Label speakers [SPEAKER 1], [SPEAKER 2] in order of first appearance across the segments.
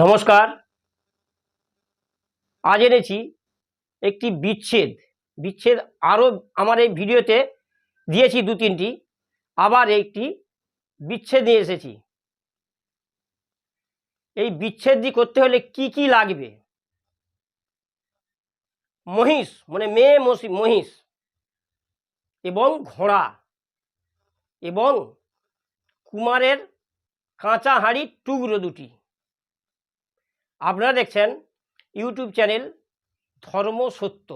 [SPEAKER 1] নমস্কার। আজ এনেছি একটি বিচ্ছেদ। বিচ্ছেদ আরও আমার এই ভিডিওতে দিয়েছি দু তিনটি। আবার একটি বিচ্ছেদ নিয়ে এসেছি। এই বিচ্ছেদটি করতে হলে কি কি লাগবে? মহিষ মানে মেয়ে মহিষ এবং ঘোড়া এবং কুমারের কাঁচা হাঁড়ির টুকরো দুটি। আপনারা দেখছেন ইউটিউব চ্যানেল ধর্ম সত্য।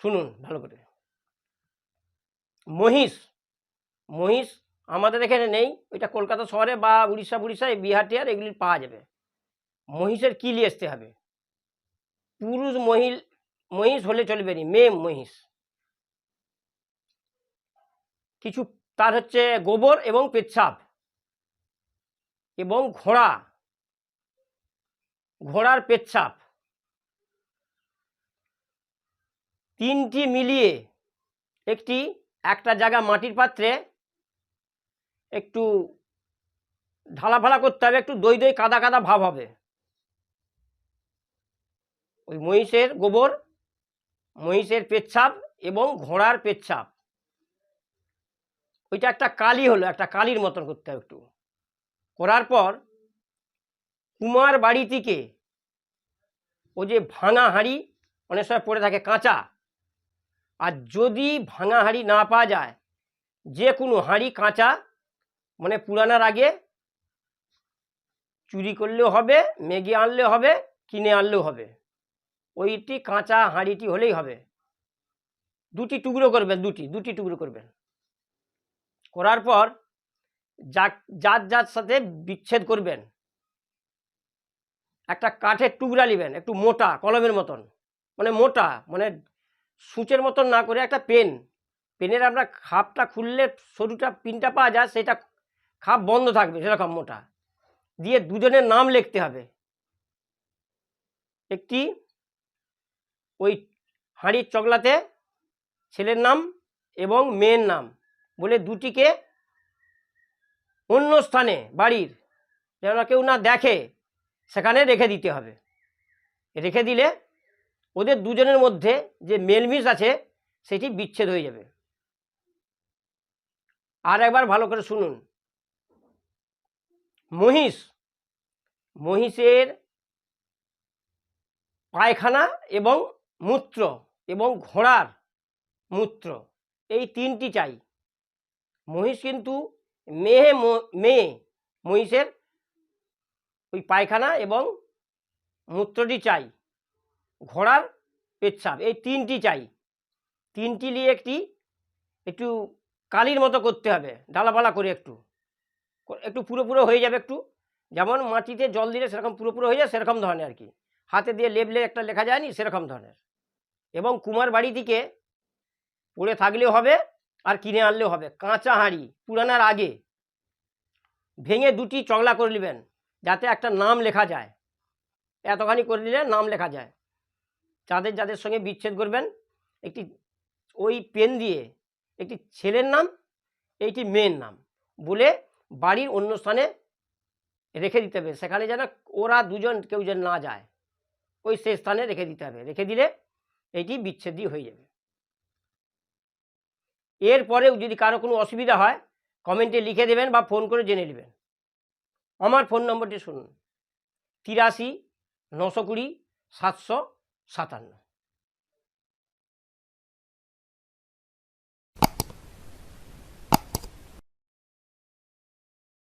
[SPEAKER 1] শুনুন ভালো করে। মহিষ মহিষ আমাদের এখানে নেই, ওইটা কলকাতা শহরে বা উড়িষ্যা এই বিহার টিহার এগুলি পাওয়া যাবে। মহিষের কি নিয়ে আসতে হবে? পুরুষ মহিল, মহিষ হলে চলবে না মেয়ে মহিষ। কিছু তার হচ্ছে গোবর এবং পেচ্ছাপ এবং ঘোড়া। ঘোড়ার পেচ্ছাপ। তিনটি মিলিয়ে একটি, একটা জায়গা মাটির পাত্রে একটু ঢালা ফালা করতে হবে, একটু দই দই কাদা কাদা ভাব হবে। ওই মহিষের গোবর, মহিষের পেচ্ছাপ এবং ঘোড়ার পেচ্ছাপ। ওইটা একটা কালি হলো, একটা কালির মতন করতে হবে একটু। করার পর কুমার বাড়ি থেকে ও যে ভাঙা হাঁড়ি, অনেক সময় পড়ে থাকে কাঁচা, আর যদি ভাঙা হাঁড়ি না পাওয়া যায় যে কোনো হাঁড়ি কাঁচা মানে পুরানার আগে চুরি করলেও হবে মেঘে আনলেও হবে, কিনে আনলেও হবে। ওইটি কাঁচা হাঁড়িটি হলেই হবে। দুটি টুকরো করবেন, দুটি দুটি টুকরো করবেন। করার পর যার যার সাথে বিচ্ছেদ করবেন, একটা কাঠের টুকরা নেবেন, একটু মোটা, কলমের মতন। মানে মোটা মানে সূচের মতন না করে একটা পেন। পেনের আপনার খাপটা খুললে সরুটা, পিনটা পাওয়া যায়, সেটা খাপ বন্ধ থাকবে, সেরকম মোটা। দিয়ে দুজনের নাম লিখতে হবে। একটি ওই হাঁড়ির চকলাতে ছেলের নাম এবং মেয়ের নাম বলে দুটিকে অন্য স্থানে, বাড়ির, যেন কেউ না দেখে, সেখানে রেখে দিতে হবে। রেখে দিলে ওদের দুজনের মধ্যে যে মেলমিশ আছে, সেটি বিচ্ছেদ হয়ে যাবে। আর একবার ভালো করে শুনুন। মহিষ, মহিষের পায়খানা এবং মূত্র এবং ঘোড়ার মূত্র। এই তিনটি চাই। মহিষ কিন্তু মেয়ে ম- মেয়ে। মহিষের ওই পায়খানা এবং মূত্রটি চাই। ঘোড়ার পেচ্ছাপ। এই তিনটি চাই। তিনটি নিয়ে একটি, একটু কালির মতো করতে হবে। ডালাপালা করে একটু। একটু পুরো পুরো হয়ে যাবে একটু। যেমন মাটিতে জল দিলে সেরকম পুরো পুরো হয়ে যায়, সেরকম ধরনের আর কি। হাতে দিয়ে লেবলে একটা লেখা যায়নি সেরকম ধরনের। এবং কুমার বাড়ি থেকে পড়ে থাকলেও হবে আর কিনে আনলেও হবে। কাঁচা হাঁড়ি, পুরানার আগে ভেঙে দুটি চগলা করে নেবেন, যাতে একটা নাম লেখা যায়। এতখানি করে নিলে নাম লেখা যায়। যাদের যাদের সঙ্গে বিচ্ছেদ করবেন, একটি ওই পেন দিয়ে একটি ছেলের নাম, এইটি মেয়ের নাম বলে বাড়ির অন্য স্থানে রেখে দিতে হবে। সেখানে যেন ওরা দুজন কেউ যেন না যায়, ওই সে স্থানে রেখে দিতে হবে। রেখে দিলে এটি বিচ্ছেদই হয়ে যাবে। এরপরেও যদি কারও কোনো অসুবিধা হয়, কমেন্টে লিখে দেবেন বা ফোন করে জেনে নেবেন। আমার ফোন নম্বরটি শুনুন। তিরাশি, নশো কুড়ি, সাতশো সাতান্ন।